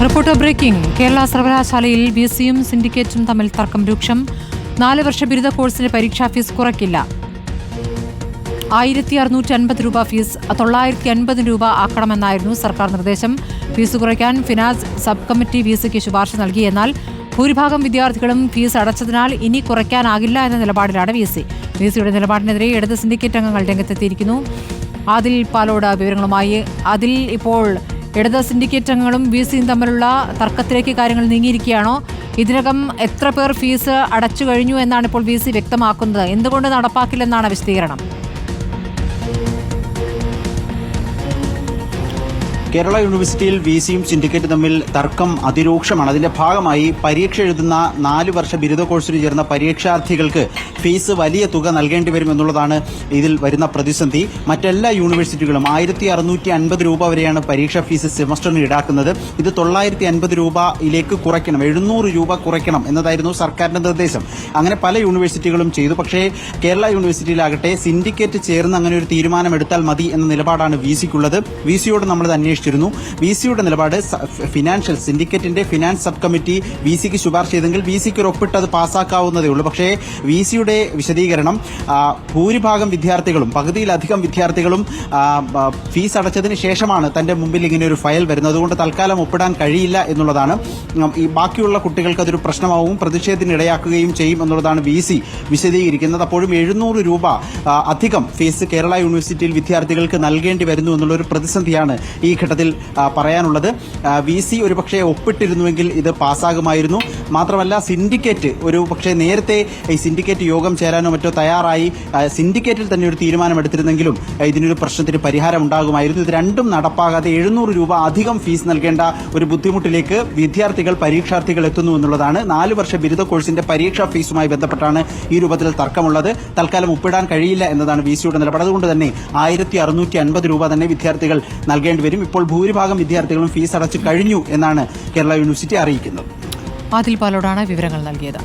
Reporter breaking. Kerala സർവകലാശാലയിൽ B സിയും സിൻഡിക്കേറ്റും തമ്മിൽ തർക്കം രൂക്ഷം. നാല് വർഷ ബിരുദ കോഴ്സിന് പരീക്ഷാ ഫീസ് കുറയ്ക്കില്ല. ആയിരത്തി അറുന്നൂറ്റി അൻപത് രൂപ ഫീസ് തൊള്ളായിരത്തി അൻപത് രൂപ ആക്കണമെന്നായിരുന്നു സർക്കാർ നിർദ്ദേശം. ഫീസ് കുറയ്ക്കാൻ ഫിനാൻസ് സബ് കമ്മിറ്റി വി സിക്ക് ശുപാർശ നൽകി. എന്നാൽ ഭൂരിഭാഗം വിദ്യാർത്ഥികളും ഫീസ് അടച്ചതിനാൽ ഇനി കുറയ്ക്കാനാകില്ല എന്ന നിലപാടിലാണ് വി സി. വി സിയുടെ നിലപാടിനെതിരെ ഇടത് സിൻഡിക്കേറ്റ് അംഗങ്ങൾ രംഗത്തെത്തിയിരിക്കുന്നു. അതിൽ പാലോട് വിവരങ്ങളുമായി. അതിൽ ഇപ്പോൾ ഇടത് സിൻഡിക്കേറ്റ് അംഗങ്ങളും വി സിയും തമ്മിലുള്ള തർക്കത്തിലേക്ക് കാര്യങ്ങൾ നീങ്ങിയിരിക്കുകയാണോ? ഇതിനകം എത്ര പേർ ഫീസ് അടച്ചു കഴിഞ്ഞു എന്നാണ് ഇപ്പോൾ വി സി വ്യക്തമാക്കുന്നത്. എന്തുകൊണ്ട് നടപ്പാക്കില്ലെന്നാണ് വിശദീകരണം. കേരള യൂണിവേഴ്സിറ്റിയിൽ വി സിയും സിൻഡിക്കേറ്റ് തമ്മിൽ തർക്കം അതിരൂക്ഷമാണ്. അതിന്റെ ഭാഗമായി പരീക്ഷ എഴുതുന്ന നാല് വർഷ ബിരുദ കോഴ്സിന് ചേർന്ന പരീക്ഷാർത്ഥികൾക്ക് ഫീസ് വലിയ തുക നൽകേണ്ടി വരും എന്നുള്ളതാണ് ഇതിൽ വരുന്ന പ്രതിസന്ധി. മറ്റെല്ലാ യൂണിവേഴ്സിറ്റികളും ആയിരത്തി അറുന്നൂറ്റി അൻപത് രൂപ വരെയാണ് പരീക്ഷാ ഫീസ് സെമസ്റ്ററിന് ഈടാക്കുന്നത്. ഇത് തൊള്ളായിരത്തി അൻപത് രൂപയിലേക്ക് കുറയ്ക്കണം. എഴുന്നൂറ് രൂപ കുറയ്ക്കണം എന്നതായിരുന്നു സർക്കാരിന്റെ നിർദ്ദേശം. അങ്ങനെ പല യൂണിവേഴ്സിറ്റികളും ചെയ്തു. പക്ഷേ കേരള യൂണിവേഴ്സിറ്റിയിലാകട്ടെ സിൻഡിക്കേറ്റ് ചേർന്ന് അങ്ങനെ ഒരു തീരുമാനം എടുത്താൽ മതി എന്ന നിലപാടാണ് വി സിക്കുള്ളത് വി സിയോട് നമ്മളത് അന്വേഷിച്ചിരുന്നു വി സിയുടെ നിലപാട് ഫിനാൻഷ്യൽ സിൻഡിക്കേറ്റിന്റെ ഫിനാൻസ് സബ് കമ്മിറ്റി വി സിക്ക് ശുപാർശ ചെയ്തെങ്കിൽ വി സിക്ക് ഒരു ഒപ്പിട്ട് അത് പാസ്സാക്കാവുന്നതേ ഉള്ളൂ. പക്ഷേ വി സിയുടെ വിശദീകരണം ഭൂരിഭാഗം വിദ്യാർത്ഥികളും പകുതിയിലധികം വിദ്യാർത്ഥികളും ഫീസ് അടച്ചതിന് ശേഷമാണ് തന്റെ മുമ്പിൽ ഇങ്ങനെ ഒരു ഫയൽ വരുന്നത്. അതുകൊണ്ട് തൽക്കാലം ഒപ്പിടാൻ കഴിയില്ല എന്നുള്ളതാണ്. ഈ ബാക്കിയുള്ള കുട്ടികൾക്ക് അതൊരു പ്രശ്നമാവും പ്രതിഷേധത്തിന് ഇടയാക്കുകയും ചെയ്യും എന്നുള്ളതാണ് വി സി വിശദീകരിക്കുന്നത്. അപ്പോഴും എഴുന്നൂറ് രൂപ അധികം ഫീസ് കേരള യൂണിവേഴ്സിറ്റിയിൽ വിദ്യാർത്ഥികൾക്ക് നൽകേണ്ടി വരുന്നു എന്നുള്ള ഒരു പ്രതിസന്ധിയാണ് ഈ ഘട്ടത്തിൽ ആ, പറയാനുള്ളത്. വി സി ഒരുപക്ഷെ ഒപ്പിട്ടിരുന്നുവെങ്കിൽ ഇത് പാസ്സാകുമായിരുന്നു. മാത്രമല്ല സിൻഡിക്കേറ്റ് ഒരു പക്ഷേ നേരത്തെ ഈ സിൻഡിക്കേറ്റ് യോഗം ചേരാനോ മറ്റോ തയ്യാറായി. സിൻഡിക്കേറ്റിൽ തന്നെ ഒരു തീരുമാനമെടുത്തിരുന്നെങ്കിലും ഇതിനൊരു പ്രശ്നത്തിന് പരിഹാരം ഉണ്ടാകുമായിരുന്നു ഇത് രണ്ടും നടപ്പാകാതെ എഴുന്നൂറ് രൂപ അധികം ഫീസ് നൽകേണ്ട ഒരു ബുദ്ധിമുട്ടിലേക്ക് വിദ്യാർത്ഥികൾ പരീക്ഷാർത്ഥികൾ എത്തുന്നു എന്നുള്ളതാണ്. നാല് വർഷ ബിരുദ കോഴ്സിന്റെ പരീക്ഷാ ഫീസുമായി ബന്ധപ്പെട്ടാണ് ഈ രൂപത്തിൽ തർക്കമുള്ളത്. തൽക്കാലം ഒപ്പിടാൻ കഴിയില്ല എന്നതാണ് വി സിയുടെ നിലപാട്. അതുകൊണ്ട് തന്നെ ആയിരത്തി രൂപ തന്നെ വിദ്യാർത്ഥികൾ നൽകേണ്ടി വരും. ഇപ്പോൾ ഭൂരിഭാഗം വിദ്യാർത്ഥികളും ഫീസ് അടച്ചു കഴിഞ്ഞു എന്നാണ് കേരള യൂണിവേഴ്സിറ്റി അറിയിക്കുന്നത്. ആദിൽ പാലോടാണ് വിവരങ്ങൾ നൽകിയത്.